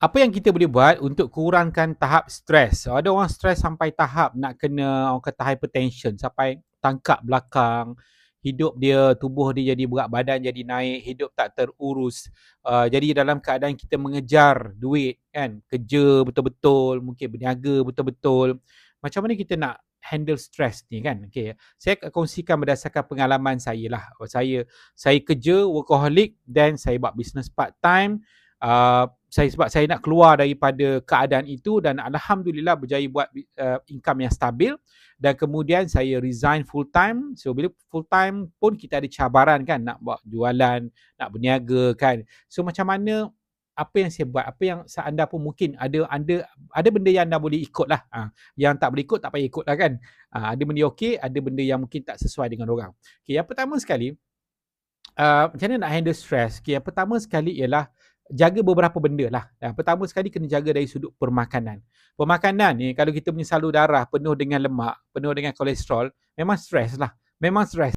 apa yang kita boleh buat untuk kurangkan tahap stres? Ada orang stres sampai tahap nak kena orang kata hypertension, sampai tangkap belakang, hidup dia, tubuh dia jadi berat badan jadi naik, hidup tak terurus. Uh, jadi dalam keadaan kita mengejar duit kan, kerja betul-betul, mungkin berniaga betul-betul. Macam mana kita nak handle stress ni kan? Okay. Saya akan kongsikan berdasarkan pengalaman saya lah. Saya saya kerja workaholic dan saya buat business part time. Uh, saya sebab saya nak keluar daripada keadaan itu dan alhamdulillah berjaya buat uh, income yang stabil. Dan kemudian saya resign full time. So bila full time pun kita ada cabaran kan nak buat jualan nak berniaga kan. So macam mana apa yang saya buat? Apa yang anda pun mungkin ada anda ada benda yang anda boleh ikut lah ha. yang tak boleh ikut tak payah ikut lah kan. Ha. ada benda okey ada benda yang mungkin tak sesuai dengan orang. Okay, yang pertama sekali uh, macam mana nak handle stress? Okay, yang pertama sekali ialah jaga beberapa benda lah. Yang pertama sekali kena jaga dari sudut permakanan. Permakanan ni kalau kita punya salur darah penuh dengan lemak, penuh dengan kolesterol, memang stres lah. Memang stres.